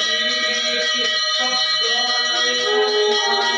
Thank you.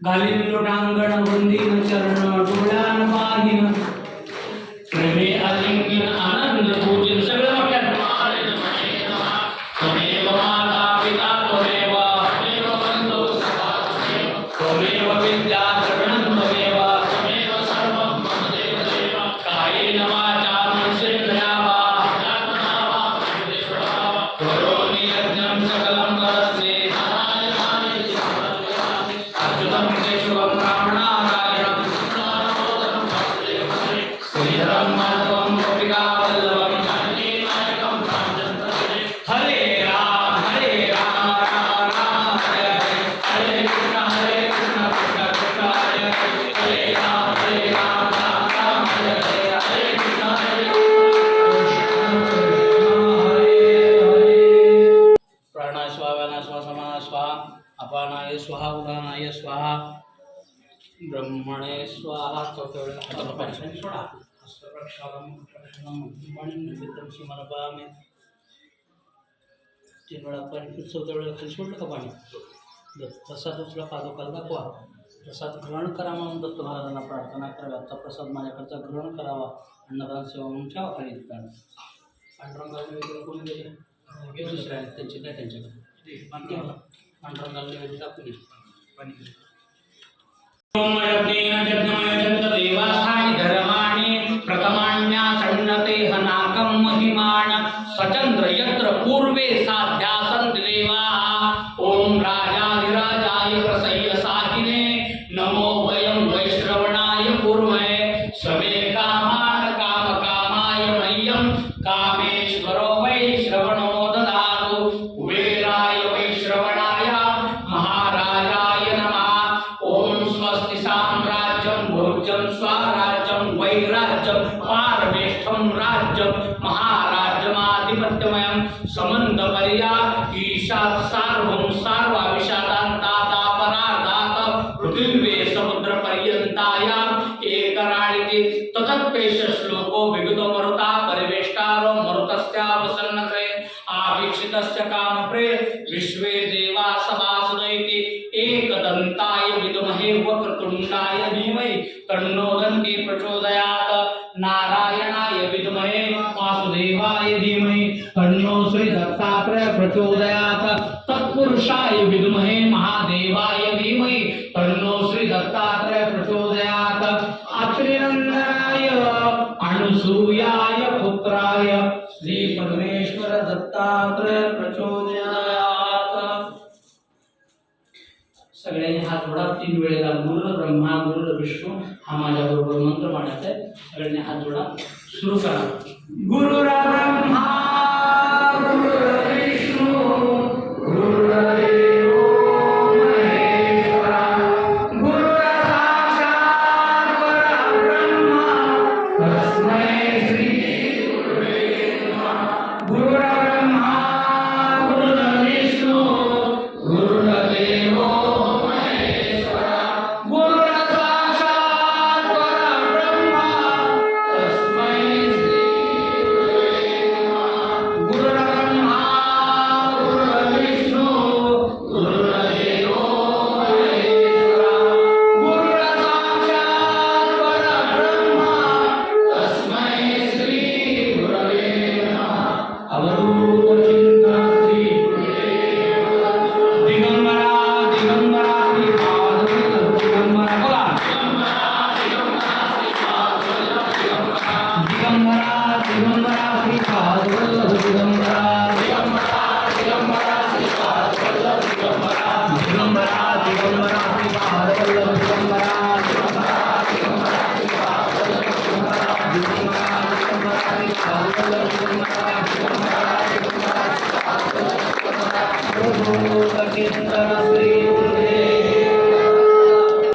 ગાલિન લોટાંગણ વંદિન ચરણ ડોળાન પાહિન स्वाहा उदानाय स्वाहा ब्रह्मणे स्वाहा चौथ्या वेळेला हाताला पाणी सोडा. हस्तप्रक्षालन प्रक्षालन मणिमित्रं समर्पयामि तीन वेळा पाणी फिर चौथ्या वेळेला खाली सोडलं का पाणी? प्रसाद पादोकाला दाखवा. प्रसाद ग्रहण करा म्हणून दत्त महाराजांना प्रार्थना करावी. आजचा प्रसाद माझ्याकडचा ग्रहण करावा. अन्नदान सेवा म्हणून ठेवा खाली ठिकाणी वगैरे कोणी दुसऱ्या त्यांचे काय त्यांच्याकडे प्रथमान्यासन्नते हनाकं महिमान् यत्र पूर्वे साध्यासन्ति देवाः ॐ राजाधिराजाय प्रसय्य महाराज्यमाधिपत्यमयं समन्तपर्या ईशात् सार्वं सार्वाविषादान्तादापरार्धात् पृथिवे समुद्रपर्यन्तायाम् एकराळिति ततत्पेश श्लोको विगुतमरुता परिवेष्टारो मरुतस्यावसन्नते आवीक्षितस्य कामप्रे विश्वे देवा सभासदैति एकदन्ताय विद्महे वक्रतुण्डाय धीमहि तन्नो दन्ति प्रचोदयात् नारायणाय तन्नो श्री दत्तात्रेय प्रचोदयात्। तत्पुरुषाय विद्महे महादेवाय धीमहि श्री दत्तात्रय प्रचोदयात्। अनुसूयाय पुत्राय श्री परमेश्वर दत्तात्रय प्रचोदयात्। सगळ्यांनी जोडा, तीन वेळेला गुरु, ब्रह्मा, गुरु, विष्णू, हा माझ्याबरोबर मंत्र मांडायचा आहे. सगळ्यांनी जोडा. सुरू करा. गुरु ब्रह्मा!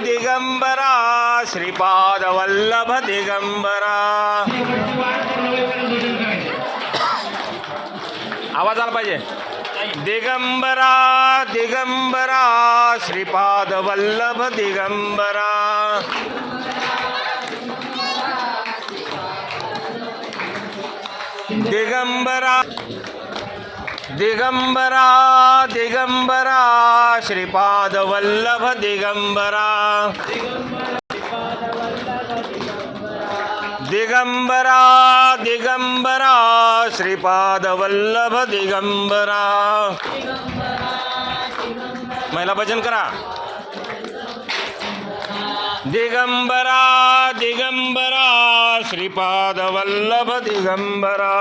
दिगंबरा श्रीपाद वल्लभ दिगंबरा आवाज आला पाहिजे दिगंबरा दिगंबरा श्रीपाद वल्लभ दिगंबरा दिगंबरा दिगंबरा दिगंबरा श्रीपाद वल्लभ दिगंबरा दिगंबरा दिगंबरा श्रीपाद वल्लभ दिगंबरा महिला भजन करा दिगंबरा दिगंबरा श्रीपाद वल्लभ दिगंबरा